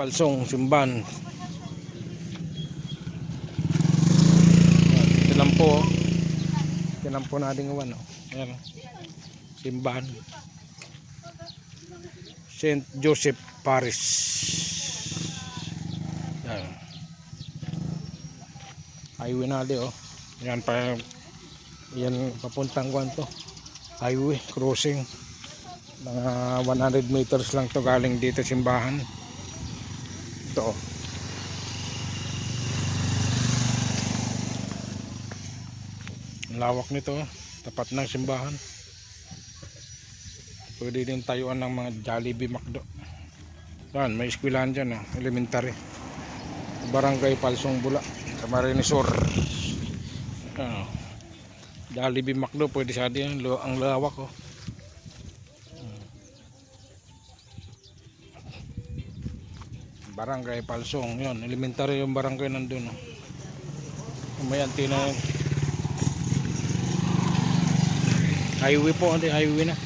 Palsong, Simban. Ito lang po. oh. Ito lang. Oh. Ayan. Simban. St. Joseph Parish. Yan. Highway natin oh. Yan pa yan papuntang kwan to. Highway crossing. Mga 100 meters lang to galing dito simbahan. Ito. Ang lawak nito. Tapat ng simbahan. Pwede din tayuan ng mga Jollibee McDo. Yan, may eskwelahan dyan, oh, elementary. Barangay Palsong Bula, sa Marinesor. Ano, Jollibee McDo, pwede sa din, ang lawak, oh. Barangay Palsong, yun, elementary yung barangay nandun, oh. May antina yun. Highway po, hindi highway na.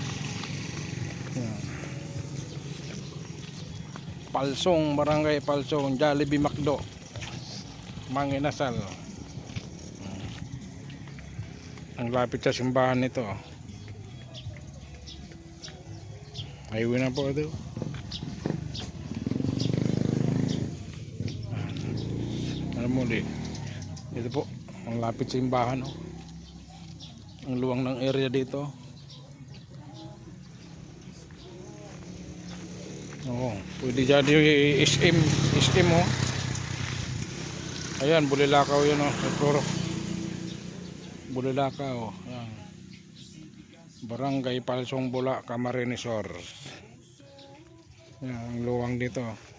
Palsong, Barangay Palsong, Jollibee Macdo. Manginasal. Ang lapit sa simbahan nito. Highway na po ito. Ano mo di? Ito po, ang lapit sa simbahan. Oh. Ang luwang ng area dito. Oo, pwede dyan yung SM, SM oh. Ayan, bulilakaw yun oh, Toro. Bulilakaw, ayan. Barangay Palsong Bula, Camarinesor. Ayan, ang luwang dito.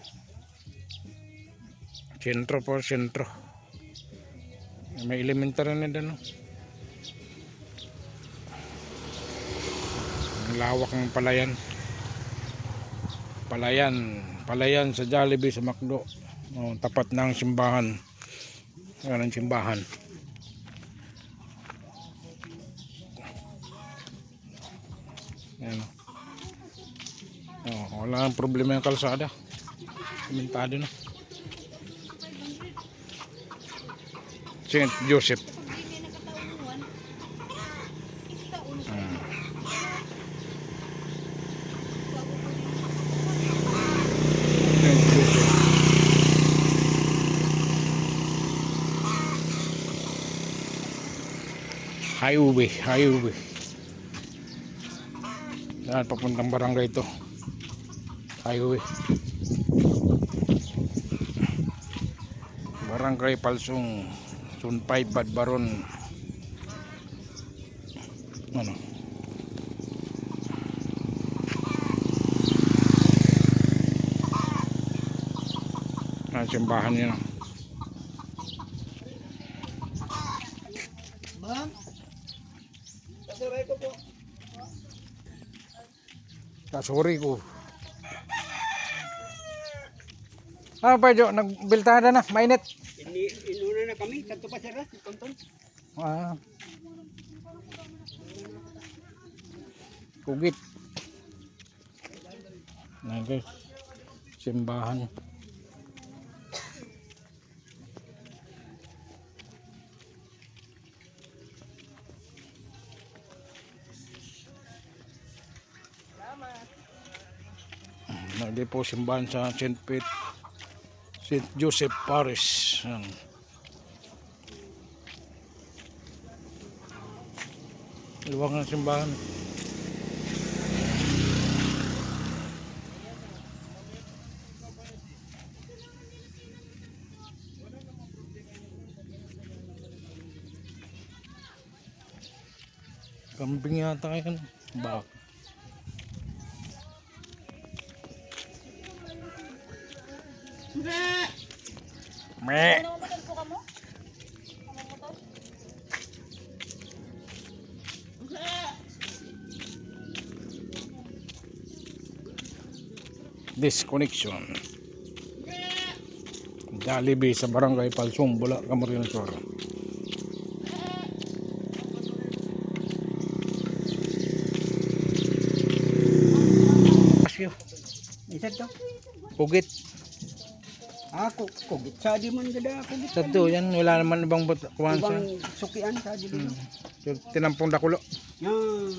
Sentro po, sentro. May elementary na oh. Ang lawak ng palayan. Palayan, palayan sa Jollibee sa Macdo. Oh, tapat ng simbahan. Yan ang simbahan. Yan. Oh, wala nang problema yung kalsada. Komentado na. St. Joseph. Joseph. Highway, highway. Yan, papuntang barangay ito. Highway. Barangay Palsong, Sunpay, Badbaron. Ano? Ang simbahan niya. Ma'am? Kasuray ko po. Kasuri ko. Ah, pa Jo, nagbiltada na, mainit. Ini, inuna na kami. Kanto pa sir, tonton. Ah. Kugit. Na guys. Simbahan. Nagdi po simbahan sa St. Pete St. Joseph Parish. Yan. Luwag ng simbahan. Kambing yata yan. Bak. Meh. Disconnection. Jollibee sa barangay Palsong, Bula, Camarines Sur. Asyo, Isa to. pugit. Ako, kugit. Sa di man gada, kugit. Sa to, yan, wala naman ibang but kuhan sa. Ibang sukian sa di man. So, tinampong dakulo. Yan.